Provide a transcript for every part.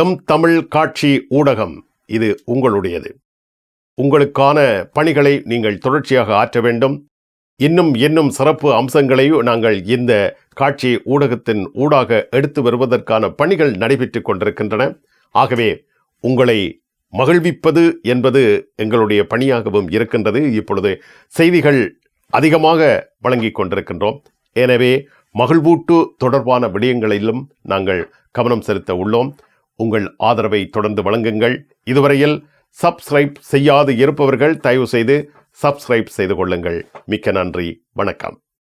M Tamil காட்சி ஊடகம். இது உங்களுடையது. உங்களுக்கான பணிகளை நீங்கள் தொடர்ச்சியாக ஆற்ற வேண்டும். இன்னும் இன்னும் சிறப்பு அம்சங்களை நாங்கள் இந்த காட்சி ஊடகத்தின் ஊடாக எடுத்து வருவதற்கான பணிகள் நடைபெற்றுக் கொண்டிருக்கின்றன. ஆகவே உங்களை மகிழ்விப்பது என்பது எங்களுடைய பணியாகவும் இருக்கின்றது. இப்பொழுது செய்திகள் அதிகமாக வழங்கிக் கொண்டிருக்கின்றோம். எனவே மகிழ்வூட்டு தொடர்பான விடயங்களிலும் நாங்கள் கவனம் செலுத்த உள்ளோம். உங்கள் ஆதரவை தொடர்ந்து வழங்குங்கள். இதுவரையில் சப்ஸ்கிரைப் செய்யாது இருப்பவர்கள் தயவு செய்து சப்ஸ்கிரைப் செய்து கொள்ளுங்கள். மிக்க நன்றி. வணக்கம்.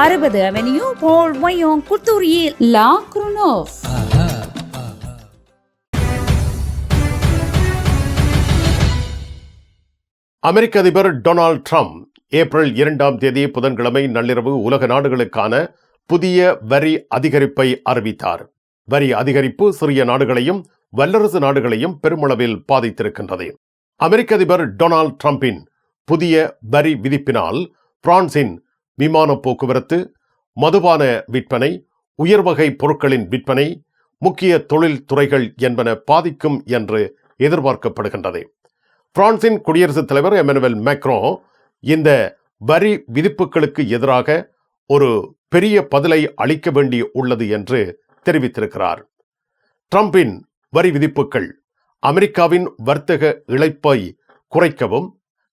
அறுபது அவென்யூ போல் வயோங் குத்தூரியில் லா குருனோவ். அமெரிக்க அதிபர் டொனால்ட் ட்ரம்ப் ஏப்ரல் இரண்டாம் தேதி புதன்கிழமை நள்ளிரவு உலக நாடுகளுக்கான புதிய வரி அதிகரிப்பை அறிவித்தார். வரி அதிகரிப்பு சிறிய நாடுகளையும் வல்லரசு நாடுகளையும் பெருமளவில் பாதித்திருக்கின்றது. அமெரிக்க அதிபர் டொனால்ட் ட்ரம்பின் புதிய வரி விதிப்பினால் பிரான்சின் விமான போக்குவரத்து மதுபான விற்பனை உயர்வகை பொருட்களின் விற்பனை முக்கிய தொழில் துறைகள் என்பன பாதிக்கும் என்று எதிர்பார்க்கப்படுகின்றது. பிரான்சின் குடியரசுத் தலைவர் எமனுவல் மேக்ரோ இந்த வரி விதிப்புகளுக்கு எதிராக ஒரு பெரிய பதிலை அளிக்க வேண்டி உள்ளது என்று தெரிவித்திருக்கிறார். ட்ரம்பின் வரி விதிப்புகள் அமெரிக்காவின் வர்த்தக இழைப்பை குறைக்கவும்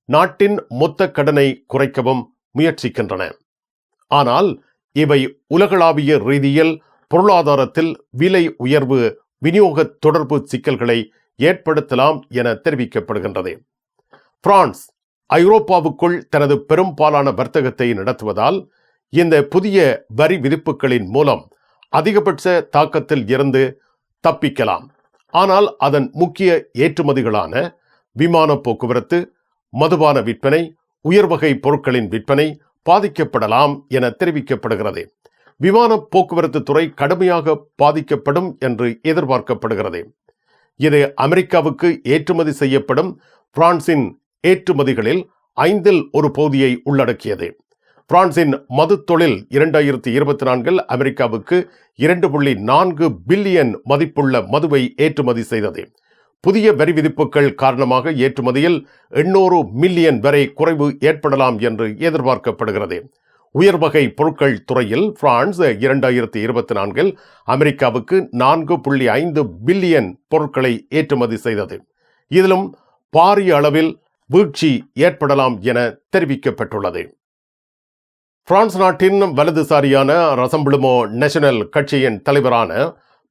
நாட்டின் மொத்த கடனை குறைக்கவும் முயற்சிக்கின்றன. ஆனால் இவை உலகளாவிய ரீதியில் பொருளாதாரத்தில் விலை உயர்வு விநியோக தொடர்பு சிக்கல்களை ஏற்படுத்தலாம் என தெரிவிக்கப்படுகின்றது. பிரான்ஸ் ஐரோப்பாவுக்குள் தனது பெரும்பாலான வர்த்தகத்தை நடத்துவதால் இந்த புதிய வரி விதிப்புகளின் மூலம் அதிகபட்ச தாக்கத்தில் இருந்து தப்பிக்கலாம். ஆனால் அதன் முக்கிய ஏற்றுமதிகளான விமான போக்குவரத்து மதுபான விற்பனை உயர்வகை பொருட்களின் விற்பனை பாதிக்கப்படலாம் என தெரிவிக்கப்படுகிறது. விமான போக்குவரத்து துறை கடுமையாக பாதிக்கப்படும் என்று எதிர்பார்க்கப்படுகிறது. இது அமெரிக்காவுக்கு ஏற்றுமதி செய்யப்படும் பிரான்சின் ஏற்றுமதிகளில் ஐந்தில் ஒரு பகுதியை உள்ளடக்கியது. பிரான்சின் மது தொழில் இரண்டாயிரத்தி இருபத்தி நான்கில் அமெரிக்காவுக்கு இரண்டு புள்ளி நான்கு பில்லியன் மதிப்புள்ள மதுவை ஏற்றுமதி செய்தது. புதிய வரி விதிப்புகள் காரணமாக ஏற்றுமதியில் எண்ணூறு மில்லியன் வரை குறைவு ஏற்படலாம் என்று எதிர்பார்க்கப்படுகிறது. உயர்வகை பொருட்கள் துறையில் பிரான்ஸ் இரண்டாயிரத்தி இருபத்தி நான்கில் அமெரிக்காவுக்கு நான்கு புள்ளி ஐந்து பில்லியன் பொருட்களை ஏற்றுமதி செய்தது. இதிலும் பாரிய அளவில் வீழ்ச்சி ஏற்படலாம் என தெரிவிக்கப்பட்டுள்ளது. பிரான்ஸ் நாட்டின் வலதுசாரியான ரசம்பிளுமோ நேஷனல் கட்சியின் தலைவரான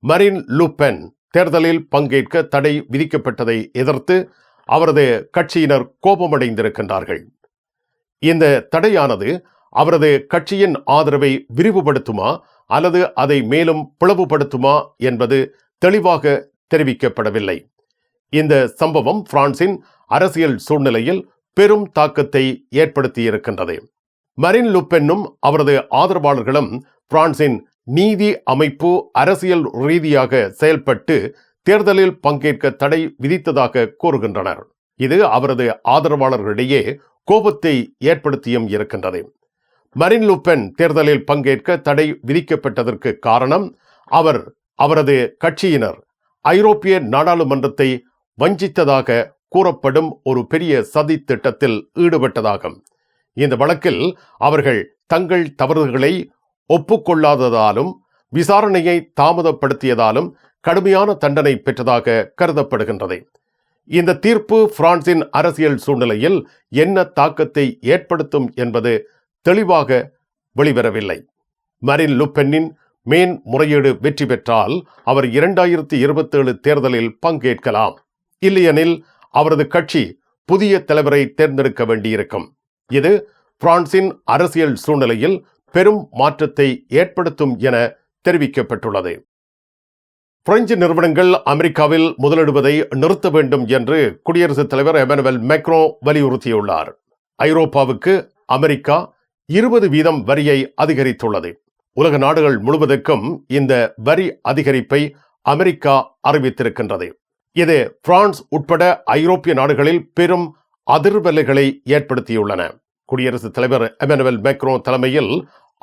மரின் லூபென் தேர்தலில் பங்கேற்க தடை விதிக்கப்பட்டதை எதிர்த்து அவரது கட்சியினர் கோபமடைந்திருக்கின்றார்கள். இந்த தடையானது அவரது கட்சியின் ஆதரவை விரிவுபடுத்துமா அல்லது அதை மேலும் பிளவுபடுத்துமா என்பது தெளிவாக தெரிவிக்கப்படவில்லை. இந்த சம்பவம் பிரான்சின் அரசியல் சூழ்நிலையில் பெரும் தாக்கத்தை ஏற்படுத்தியிருக்கின்றது. மரின் லுப்பென்னும் அவரது ஆதரவாளர்களும் பிரான்சின் நீதி அமைப்பு அரசியல் ரீதியாக செயல்பட்டு தேர்தலில் பங்கேற்க தடை விதித்ததாக கூறுகின்றனர். இது அவரது ஆதரவாளர்களிடையே கோபத்தை ஏற்படுத்தியும் இருக்கின்றது. மரின் லுப்பென் தேர்தலில் பங்கேற்க தடை விதிக்கப்பட்டதற்கு காரணம் அவர் அவரது கட்சியினர் ஐரோப்பிய நாடாளுமன்றத்தை வஞ்சித்ததாக கூறப்படும் ஒரு பெரிய சதி திட்டத்தில் ஈடுபட்டதாகும். இந்த வழக்கில் அவர்கள் தங்கள் தவறுகளை ஒப்புக்கொள்ளாததாலும் விசாரணையை தாமதப்படுத்தியதாலும் கடுமையான தண்டனை பெற்றதாக கருதப்படுகின்றது. இந்த தீர்ப்பு பிரான்சின் அரசியல் சூழ்நிலையில் என்ன தாக்கத்தை ஏற்படுத்தும் என்பது தெளிவாக வெளிவரவில்லை. மரின் லுப்பென்னின் மேன் முறையீடு வெற்றி பெற்றால் அவர் இரண்டாயிரத்தி இருபத்தேழு தேர்தலில் பங்கேற்கலாம். இல்லையெனில் அவரது கட்சி புதிய தலைவரை தேர்ந்தெடுக்க வேண்டியிருக்கும். இது பிரான்சின் அரசியல் சூழ்நிலையில் பெரும் மாற்றத்தை ஏற்படுத்தும் என தெரிவிக்கப்பட்டுள்ளது. பிரெஞ்சு நிறுவனங்கள் அமெரிக்காவில் முதலிடுவதை நிறுத்த வேண்டும் என்று குடியரசுத் தலைவர் எமனுவல் மேக்ரோ வலியுறுத்தியுள்ளார். ஐரோப்பாவுக்கு அமெரிக்கா இருபது வீதம் வரியை அதிகரித்துள்ளது. உலக நாடுகள் முழுவதற்கும் இந்த வரி அதிகரிப்பை அமெரிக்கா அறிவித்திருக்கின்றது. இது பிரான்ஸ் உட்பட ஐரோப்பிய நாடுகளில் பெரும் அதிர்வலைகளை ஏற்படுத்தியுள்ளன. குடியரசுத் தலைவர் எமனுவல் மேக்ரோ தலைமையில்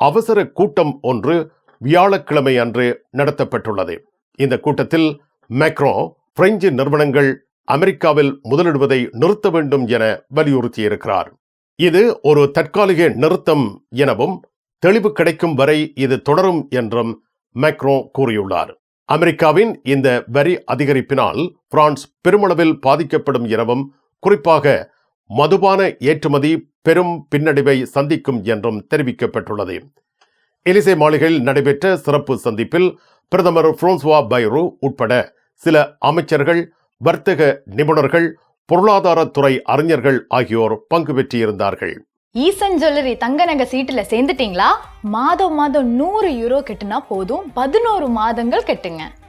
அவசர கூட்டம் ஒன்று வியாழக்கிழமை அன்று நடத்தப்பட்டுள்ளது. இந்த கூட்டத்தில் மேக்ரோ பிரெஞ்சு நிறுவனங்கள் அமெரிக்காவில் முதலிடுவதை நிறுத்த வேண்டும் என வலியுறுத்தியிருக்கிறார். இது ஒரு தற்காலிக நிறுத்தம் எனவும் தெளிவு கிடைக்கும் வரை இது தொடரும் என்றும் மேக்ரோ கூறியுள்ளார். அமெரிக்காவின் இந்த வரி அதிகரிப்பினால் பிரான்ஸ் பெருமளவில் பாதிக்கப்படும் எனவும் குறிப்பாக மதுபான ஏற்றுமதி பெரும் பின்னடைவை சந்திக்கும் என்றும் தெரிவிக்கப்பட்டுள்ளது. எலிசே மாளிகையில் நடைபெற்ற சிறப்பு சந்திப்பில் பிரதமர் புரோன்சுவா பைரோ உட்பட சில அமைச்சர்கள் வர்த்தக நிபுணர்கள் பொருளாதாரத்துறை அறிஞர்கள் ஆகியோர் பங்கு பெற்றிருந்தார்கள். ஈசன் ஜுவல்லரி தங்க நகை சீட்டுல சேர்ந்துட்டீங்களா? மாதம் மாதம் நூறு யூரோ கட்டுனா போதும் பதினோரு மாதங்கள் கெட்டுங்க.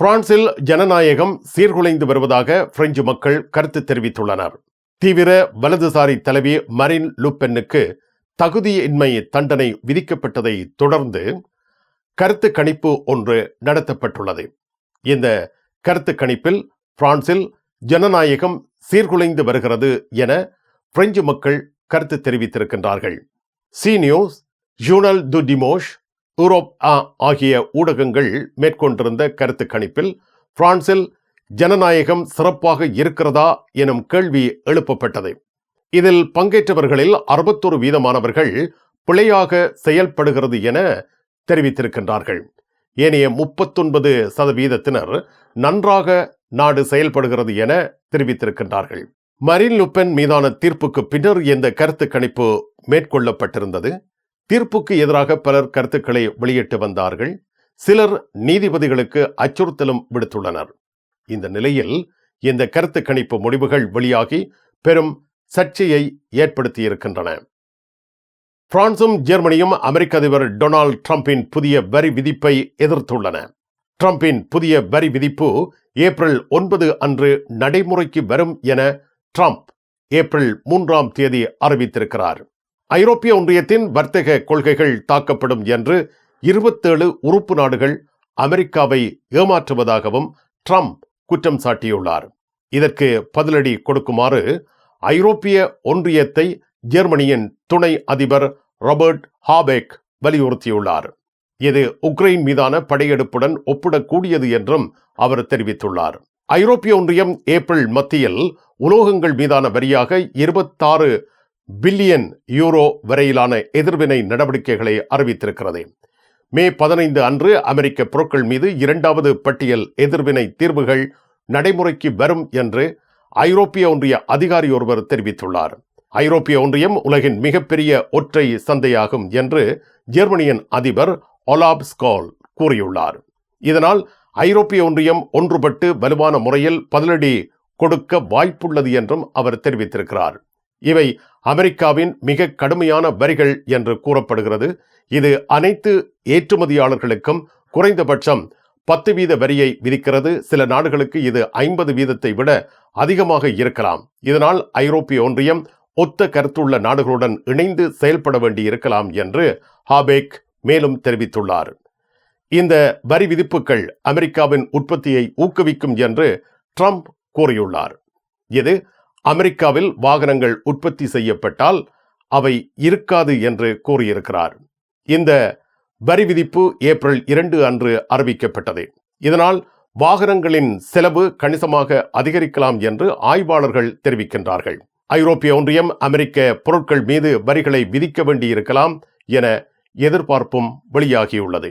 பிரான்சில் ஜனநாயகம் சீர்குலைந்து வருவதாக பிரெஞ்சு மக்கள் கருத்து தெரிவித்துள்ளனர். தீவிர வலதுசாரி தலைவி மரின் லுப்பென்னுக்கு தகுதியின்மை தண்டனை விதிக்கப்பட்டதை தொடர்ந்து கருத்து கணிப்பு ஒன்று நடத்தப்பட்டுள்ளது. இந்த கருத்து கணிப்பில் பிரான்சில் ஜனநாயகம் சீர்குலைந்து வருகிறது என பிரெஞ்சு மக்கள் கருத்து தெரிவித்திருக்கின்றார்கள். சி நியூஸ் ஜூனல் து டிமோஷ் யூரோப் ஆ ஆகிய ஊடகங்கள் மேற்கொண்டிருந்த கருத்து கணிப்பில் பிரான்சில் ஜனநாயகம் சிறப்பாக இருக்கிறதா எனும் கேள்வி எழுப்பப்பட்டது. இதில் பங்கேற்றவர்களில் அறுபத்தொரு வீதமானவர்கள் பிழையாக செயல்படுகிறது என தெரிவித்திருக்கின்றார்கள். ஏனைய முப்பத்தொன்பது சதவீதத்தினர் நன்றாக நாடு செயல்படுகிறது என தெரிவித்திருக்கின்றார்கள். மரின் லுப்பென் மீதான தீர்ப்புக்கு பின்னர் இந்த கருத்து கணிப்பு மேற்கொள்ளப்பட்டிருந்தது. தீர்ப்புக்கு எதிராக பலர் கருத்துக்களை வெளியிட்டு வந்தார்கள். சிலர் நீதிபதிகளுக்கு அச்சுறுத்தலும் விடுத்துள்ளனர். இந்த நிலையில் இந்த கருத்து கணிப்பு முடிவுகள் வெளியாகி பெரும் சர்ச்சையை ஏற்படுத்தியிருக்கின்றன. பிரான்சும் ஜெர்மனியும் அமெரிக்க அதிபர் டொனால்டு டிரம்பின் புதிய வரி விதிப்பை எதிர்த்துள்ளன. டிரம்பின் புதிய வரி விதிப்பு ஏப்ரல் ஒன்பது அன்று நடைமுறைக்கு வரும் என ட்ரம்ப் ஏப்ரல் மூன்றாம் தேதி அறிவித்திருக்கிறார். ஐரோப்பிய ஒன்றியத்தின் வர்த்தக கொள்கைகள் தாக்கப்படும் என்று இருபத்தேழு உறுப்பு நாடுகள் அமெரிக்காவை ஏமாற்றுவதாகவும் ட்ரம்ப் குற்றம் சாட்டியுள்ளார். இதற்கு பதிலடி கொடுக்குமாறு ஐரோப்பிய ஒன்றியத்தை ஜெர்மனியின் துணை அதிபர் ராபர்ட் ஹாபேக் வலியுறுத்தியுள்ளார். இது உக்ரைன் மீதான படையெடுப்புடன் ஒப்பிடக்கூடியது என்றும் அவர் தெரிவித்துள்ளார். ஐரோப்பிய ஒன்றியம் ஏப்ரல் மத்தியில் உலோகங்கள் மீதான வரியாக இருபத்தாறு பில்லியன் யூரோ வரையிலான எதிர்வினை நடவடிக்கைகளை அறிவித்திருக்கிறது. மே பதினைந்து அன்று அமெரிக்க பொருட்கள் மீது இரண்டாவது பட்டியல் எதிர்வினை தீர்வுகள் நடைமுறைக்கு வரும் என்று ஐரோப்பிய ஒன்றிய அதிகாரி ஒருவர் தெரிவித்துள்ளார். ஐரோப்பிய ஒன்றியம் உலகின் மிகப்பெரிய ஒற்றை சந்தையாகும் என்று ஜெர்மனியின் அதிபர் ஒலாப் ஸ்கால் கூறியுள்ளார். இதனால் ஐரோப்பிய ஒன்றியம் ஒன்றுபட்டு வலுவான முறையில் பதிலடி கொடுக்க வாய்ப்புள்ளது என்றும் அவர் தெரிவித்திருக்கிறார். இவை அமெரிக்காவின் மிக கடுமையான வரிகள் என்று கூறப்படுகிறது. இது அனைத்து ஏற்றுமதியாளர்களுக்கும் குறைந்தபட்சம் பத்து வீத வரியை விதிக்கிறது. சில நாடுகளுக்கு இது ஐம்பது வீதத்தை விட அதிகமாக இருக்கலாம். இதனால் ஐரோப்பிய ஒன்றியம் ஒத்த கருத்துள்ள நாடுகளுடன் இணைந்து செயல்பட வேண்டி இருக்கலாம் என்று ஹாபேக் மேலும் தெரிவித்துள்ளார். இந்த வரி விதிப்புகள் அமெரிக்காவின் உற்பத்தியை ஊக்குவிக்கும் என்று ட்ரம்ப் கூறியுள்ளார். இது அமெரிக்காவில் வாகனங்கள் உற்பத்தி செய்யப்பட்டால் அவை இருக்காது என்று கூறியிருக்கிறார். இந்த வரி விதிப்பு ஏப்ரல் இரண்டு அன்று அறிவிக்கப்பட்டது. இதனால் வாகனங்களின் செலவு கணிசமாக அதிகரிக்கலாம் என்று ஆய்வாளர்கள் தெரிவிக்கின்றார்கள். ஐரோப்பிய ஒன்றியம் அமெரிக்க பொருட்கள் மீது வரிகளை விதிக்க வேண்டியிருக்கலாம் என எதிர்பார்ப்பும் வெளியாகியுள்ளது.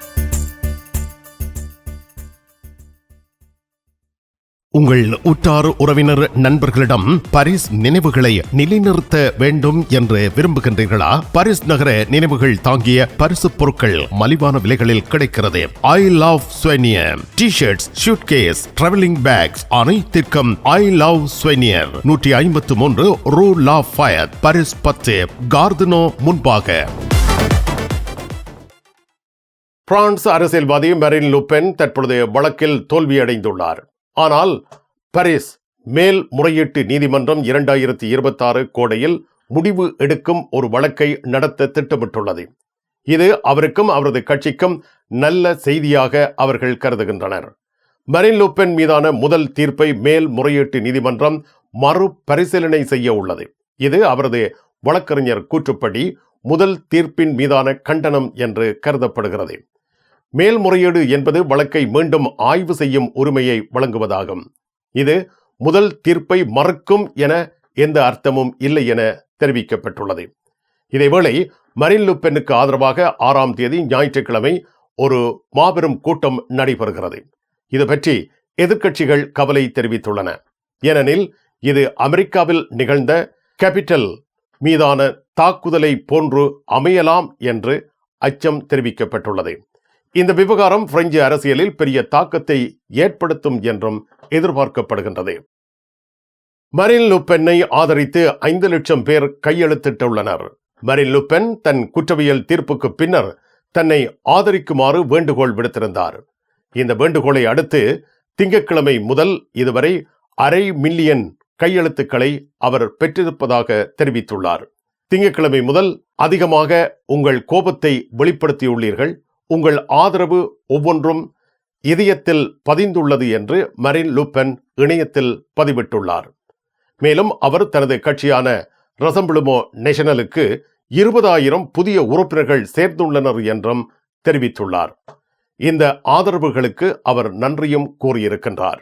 உங்கள் உற்றார் உறவினர் நண்பர்களிடம் பரிஸ் நினைவுகளை நிலைநிறுத்த வேண்டும் என்று விரும்புகின்றீர்களா? பரிஸ் நகர நினைவுகள் தாங்கிய பரிசு பொருட்கள் மலிவான விலைகளில் கிடைக்கிறது. I love souvenir T shirts suitcase travelling bags அனைத்திற்கும் ஐ லவ் ஸ்வெனியர் நூற்றி ஐம்பத்து மூன்று ரூ லா ஃபயர் பரிஸ் பத்து கார்தனோ முன்பாக. பிரான்ஸ் அரசியல்வாதி மெரின் லுபென் தற்பொழுது வழக்கில் தோல்வியடைந்துள்ளார். ஆனால் பாரிஸ் மேல் முறையீட்டு நீதிமன்றம் இரண்டாயிரத்தி இருபத்தாறு கோடையில் முடிவு எடுக்கும் ஒரு வழக்கை நடத்த திட்டமிட்டுள்ளது. இது அவருக்கும் அவரது கட்சிக்கும் நல்ல செய்தியாக அவர்கள் கருதுகின்றனர். மரின் லூப்பென் மீதான முதல் தீர்ப்பை மேல் முறையீட்டு நீதிமன்றம் மறுபரிசீலனை செய்ய உள்ளது. இது அவரது வழக்கறிஞர் கூற்றுப்படி முதல் தீர்ப்பின் மீதான கண்டனம் என்று கருதப்படுகிறது. மேல்முறையீடு என்பது வழக்கை மீண்டும் ஆய்வு செய்யும் உரிமையை வழங்குவதாகும். இது முதல் தீர்ப்பை மறுக்கும் என எந்த அர்த்தமும் இல்லை என தெரிவிக்கப்பட்டுள்ளது. இதேவேளை மரின் லுப்பெனுக்கு ஆதரவாக ஆறாம் தேதி ஞாயிற்றுக்கிழமை ஒரு மாபெரும் கூட்டம் நடைபெறுகிறது. இது பற்றி எதிர்க்கட்சிகள் கவலை தெரிவித்துள்ளன. ஏனெனில் இது அமெரிக்காவில் நிகழ்ந்த கேபிட்டல் மீதான தாக்குதலை போன்று அமையலாம் என்று அச்சம் தெரிவிக்கப்பட்டுள்ளது. இந்த விவகாரம் பிரெஞ்சு அரசியலில் பெரிய தாக்கத்தை ஏற்படுத்தும் என்றும் எதிர்பார்க்கப்படுகின்றது. மரின் லுப்பென்னை ஆதரித்து ஐந்து லட்சம் பேர் கையெழுத்திட்டுள்ளனர். மரின் லுப்பென் தன் குற்றவியல் தீர்ப்புக்கு பின்னர் தன்னை ஆதரிக்குமாறு வேண்டுகோள் விடுத்திருந்தார். இந்த வேண்டுகோளை அடுத்து திங்கட்கிழமை முதல் இதுவரை அரை மில்லியன் கையெழுத்துக்களை அவர் பெற்றிருப்பதாக தெரிவித்துள்ளார். திங்கட்கிழமை முதல் அதிகமாக உங்கள் கோபத்தை வெளிப்படுத்தியுள்ளீர்கள். உங்கள் ஆதரவு ஒவ்வொன்றும் இதயத்தில் பதிந்துள்ளது என்று மரின் லுப்பன் இணையத்தில் பதிவிட்டுள்ளார். மேலும் அவர் தனது கட்சியான ரசம்பிளுமோ நேஷனலுக்கு இருபதாயிரம் புதிய உறுப்பினர்கள் சேர்ந்துள்ளனர் என்றும் தெரிவித்துள்ளார். இந்த ஆதரவுகளுக்கு அவர் நன்றியும் கூறியிருக்கின்றார்.